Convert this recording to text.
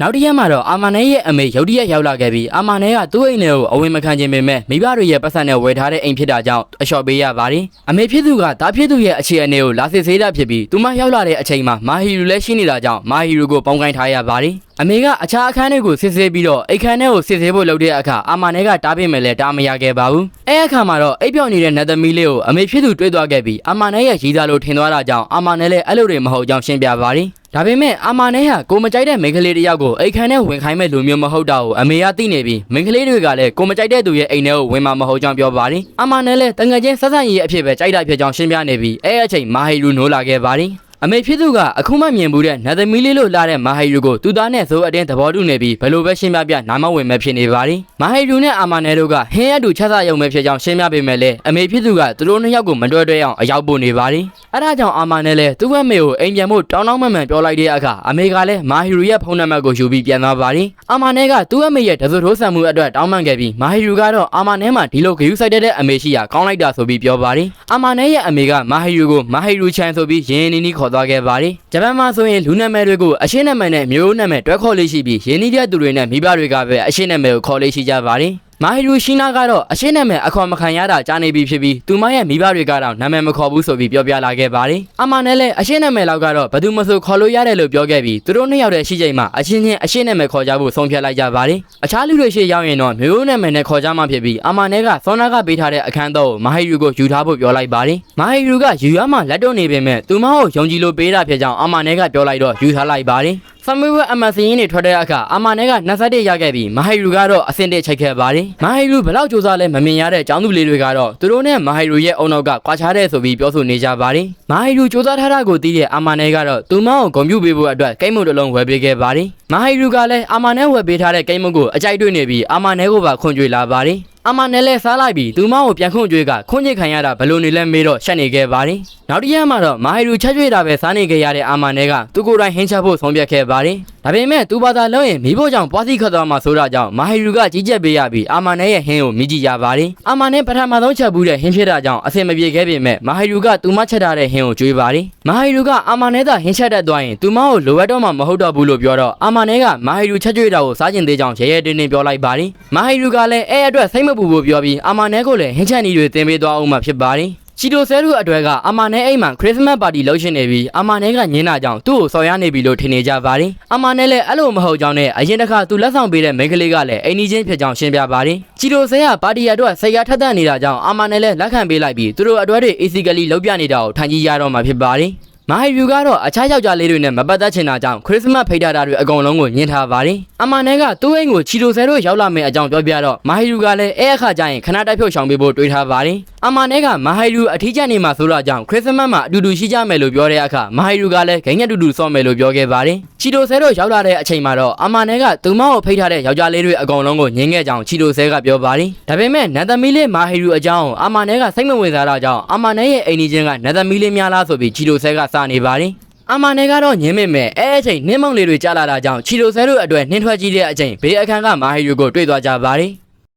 နောက်တစ်ရက်မှာတော့အာမနဲရဲ့အမေရုတ်တရက်ရောက်လာခဲ့ပြီးအာမနဲကသူ့အိမ်ထဲကိုအဝင်မခံခြင်းပေမဲ့မိဘတွေရဲ့ပတ်စံနဲ့ဝယ်ထားတဲ့အိမ်ဖြစ်တာကြောင့်အလျှော့ပေးရပါတယ်အမေဖြစ်သူကတားဖြစ်သူရဲ့အခြေအနေကိုလာစစ်ဆေးတာဖြစ်ပြီးသူမရောက်လာတဲ့အချိန်မှာမာဟီရူလည်းရှိနေတာကြောင့်မာဟီရူကိုပေါင်းကိုင်းထားရပါတယ်အမေကအခြားအခန်းတွေကိုစစ်ဆေးပြီးတော့အိတ်ခမ်းထဲကိုစစ်ဆေးဖို့လုပ်တဲ့အခါအာမနဲကတားပေးမယ်လဲတားမရခဲ့ပါဘူးအဲအခါမှာတော့အိပ်ပျော်နေတဲ့နတ်သမီးလေးကိုအမေဖြစ်သူတွေ့သွားခဲ့ပြီးအာမနဲရဲ့ရည်သားလိုထင်သွားတာကြောင့်အာမနဲလည်းအဲ့လိုတွေမဟုတ်ကြောင်းရှင်းပြပါတယ် ဒါပေမဲ့အာမနဲဟာကိုမကြိုက်တဲ့မိန်းကလေးတစ်ယောက်ကိုအိတ်ခမ်းထဲဝင်ခိုင်းမဲ့လူမျိုးမဟုတ်တာကိုအမေကသိနေပြီးမိန်းကလေးတွေကလည်းကိုမကြိုက်တဲ့သူရဲ့အိမ်ထဲကိုဝင်မှာမဟုတ်ကြောင်းပြောပါတယ်အာမနဲလည်းတငယ်ချင်းဆက်ဆံရေးအဖြစ်ပဲကြိုက်တာဖြစ်ကြောင်းရှင်းပြနေပြီးအဲအချိန်မာဟီရူနိုးလာခဲ့ပါတယ် အမေဖြစ်သူကအခုမှမြင်ဘူးတဲ့နတ်သမီးလေးလို့လာတဲ့မာဟီရူကိုသူသားနဲ့ဇိုးအတင်းသဘောတူနေပြီးဘယ်လိုပဲရှင်းပြပြနားမဝင်မဲ့ဖြစ်နေပါသည်မာဟီရူနဲ့အာမနဲတို့ကဟင်းရတူချက်စားရုံပဲဖြစ်ကြောင်းရှင်းပြပေးမယ်လေအမေဖြစ်သူကသူတို့နှစ်ယောက်ကိုမတွဲတွဲအောင်အရောက်ပို့နေပါသည်အဲဒါကြောင့်အာမနဲလည်းသူ့ဘက်မေကိုအိမ်ပြန်ဖို့တောင်းတောင်းမှန်မှန်ပြောလိုက်တဲ့အခါအမေကလည်းမာဟီရူရဲ့ဖုန်းနံပါတ်ကိုယူပြီးပြန်သွားပါသည်အာမနဲကသူ့အမေရဲ့တစုထိုးဆန်မှုအတွက်တောင်းပန်ခဲ့ပြီးမာဟီရူကတော့အာမနဲမှာဒီလိုဂယူးဆိုင်တဲ့အမေရှိရာကောင်းလိုက်တာဆိုပြီးပြောပါသည်အာမနဲရဲ့အမေကမာဟီရူကိုမာဟီရူချန်ဆိုပြီးရင်းရင်းနှီးနှီးခေါ်သွားခဲ့ပါသည်ဂျပန်မှာဆိုရင်လူနာမည်တွေကိုအရှင်းနာမည်နဲ့မျိုးနာမည်တွဲခေါ်လေးရှိပြီးရင်းနှီးတဲ့သူတွေနဲ့မိဘတွေကပဲအရှင်းနာမည်ကိုခေါ်လေးရှိကြပါတယ်မာဟီရူရှိနာကတော့အရှင်းနာမည်အခေါ်မခံရတာကြားနေပြီဖြစ်ပြီးသူမရဲ့မိဘတွေကတော့နာမည်မခေါ်ဘူးဆိုပြီးပြောပြလာခဲ့ပါတယ်။အမနဲ့လည်းအရှင်းနာမည်လောက်ကတော့ဘယ်သူမှဆိုခေါ်လို့ရတယ်လို့ပြောခဲ့ပြီးသူတို့နှစ်ယောက်တည်းရှိချိန်မှာအချင်းချင်းအရှင်းနာမည်ခေါ်ကြဖို့ဆုံးဖြတ်လိုက်ကြပါတယ်။အခြားလူတွေရှိရောက်ရင်တော့မျိုးနာမည်နဲ့ခေါ်ကြမှာဖြစ်ပြီးအမနဲ့ကစောနာကပေးထားတဲ့အခန်းတော့မာဟီရူကိုယူထားဖို့ပြောလိုက်ပါတယ်။မာဟီရူကယူရမှလက်တော့နေပေမဲ့သူမကိုယုံကြည်လို့ပေးတာဖြစ်ကြောင်းအမနဲ့ကပြောလိုက်တော့ယူထားလိုက်ပါတယ်။ ဆမ်မီဝဲအမစင်းတွေထွက်တဲ့အခါအမနဲက21ရခဲ့ပြီးမဟိုင်ရူကတော့အဆင့်တစ်ချိတ်ခဲ့ပါတယ်မဟိုင်ရူဘလောက်စူးစမ်းလဲမမြင်ရတဲ့ចောင်းသူလေးတွေကတော့သူတို့နဲ့မဟိုင်ရူရဲ့အုံနောက်ကကွာခြားတဲ့ဆိုပြီးပြောဆိုနေကြပါတယ်မဟိုင်ရူစူးစမ်းထားတာကိုသိတဲ့အမနဲကတော့သူမကိုဂုံပြူပေးဖို့အတွက်ကိတ်မုတ်တစ်လုံးဝယ်ပေးခဲ့ပါတယ်မဟိုင်ရူကလည်းအမနဲဝယ်ပေးထားတဲ့ကိတ်မုတ်ကိုအကြိုက်တွေ့နေပြီးအမနဲကိုပါခွန်ကြွေလာပါတယ် အမနဲ့လဲစားလိုက်ပြီးသူမကိုပြန်ခွင့်ကြွေးကခွင့်ညစ်ခံရတာဘယ်လိုနေလဲမေးတော့ရှက်နေခဲ့ပါတယ်။နောက်တစ်ရက်မှာတော့မာဟီရူချက်ကြွေးတာပဲစားနေခဲ့ရတဲ့အာမနဲ့ကသူကိုယ်တိုင်ဟင်းချက်ဖို့ဆုံးဖြတ်ခဲ့ပါတယ်။ဒါပေမဲ့သူဘာသာလုံးရင်မိဖို့ကြောင့်ပွားစီခတ်သွားမှာဆိုတာကြောင့်မာဟီရူကကြီးကြပ်ပေးရပြီးအာမနဲ့ရဲ့ဟင်းကိုမြည်ကြည့်ရပါတယ်။အာမနဲ့ပထမဆုံးချက်ဘူးတဲ့ဟင်းဖြစ်တာကြောင့်အဆင်မပြေခဲ့ပေမဲ့မာဟီရူကသူမချက်ထားတဲ့ဟင်းကိုကြွေးပါတယ်။ မာဟီရူကအာမနဲ့သာဟင်းချက်တတ်သွားရင်သူမကိုလိုအပ်တော့မှမဟုတ်တော့ဘူးလို့ပြောတော့အာမနဲ့ကမာဟီရူချက်ကြွေးတာကိုစားကျင်သေးကြောင်းရဲရဲတင်းတင်းပြောလိုက်ပါတယ်။မာဟီရူကလည်းအဲအတွက်စိတ်မပူဘူးပြောပြီးအာမနဲကိုလည်းဟင်းချက်နီတွေတင်ပေးသွားအောင်မှဖြစ်ပါတယ် ချီတိုဆဲတို့အတွေ့ကအမာနဲအိမ်မှာခရစ်စမတ်ပါတီလုပ်ရှင်နေပြီးအမာနဲကညင်းတာကြောင့်သူ့ကိုစော်ရနေပြီလို့ထင်နေကြပါတယ်။အမာနဲလည်းအဲ့လိုမဟုတ်ကြောင်းနဲ့အရင်တစ်ခါသူလက်ဆောင်ပေးတဲ့မိန်းကလေးကလည်းအိမ်နီးချင်းဖြစ်ကြောင်းရှင်းပြပါတယ်။ချီတိုဆဲကပါတီအတွက်ဆရာထက်သန်နေတာကြောင့်အမာနဲလည်းလက်ခံပေးလိုက်ပြီးသူတို့အတွေ့တွေ easily လုပ်ပြနေတာကိုထန်ကြီးရတော့မှာဖြစ်ပါတယ်။ မာဟီယူကတော့အခြားယောက်ျားလေးတွေနဲ့မပတ်သက်ချင်တာကြောင့်ခရစ်စမတ်ဖိတ်ထားတာတွေအကုန်လုံးကိုညှင်းထားပါတယ်။အမန်နဲကသူ့အိမ်ကိုချီတိုဆဲတို့ရောက်လာမယ့်အကြောင်းပြောပြတော့မာဟီယူကလည်းအဲအခါကျရင်ခဏတိုက်ဖြုတ်ဆောင်ပေးဖို့တွေးထားပါတယ်။အမန်နဲကမာဟီယူအထီးကျန်နေမှာဆိုတော့ကြောင့်ခရစ်စမတ်မှာအတူတူရှိကြမယ်လို့ပြောတဲ့အခါမာဟီယူကလည်းဂိမ်းငက်တူတူဆော့မယ်လို့ပြောခဲ့ပါတယ်။ချီတိုဆဲတို့ရောက်လာတဲ့အချိန်မှာတော့အမန်နဲကသူမကိုဖိတ်ထားတဲ့ယောက်ျားလေးတွေအကုန်လုံးကိုညှင်းခဲ့ကြောင်းချီတိုဆဲကပြောပါတယ်။ဒါပေမဲ့နတ်သမီးလေးမာဟီယူအကြောင်းအမန်နဲကစိတ်မဝင်စားတာကြောင့်အမန်နဲရဲ့အိမ်ကြီးချင်းကနတ်သမီးလေးများလားဆိုပြီးချီတိုဆဲကစနေပါတယ်။အမနဲ့ကတော့ညင်းမိမဲ့အဲအချိန်နှင်းမုံလေးတွေကြားလာတာကြောင့်ချီလိုဆဲတို့အတွက်နှင်းထွက်ကြီးတဲ့အချိန်ဘေးအခန်းကမာဟီယူကိုတွေ့သွားကြပါတယ်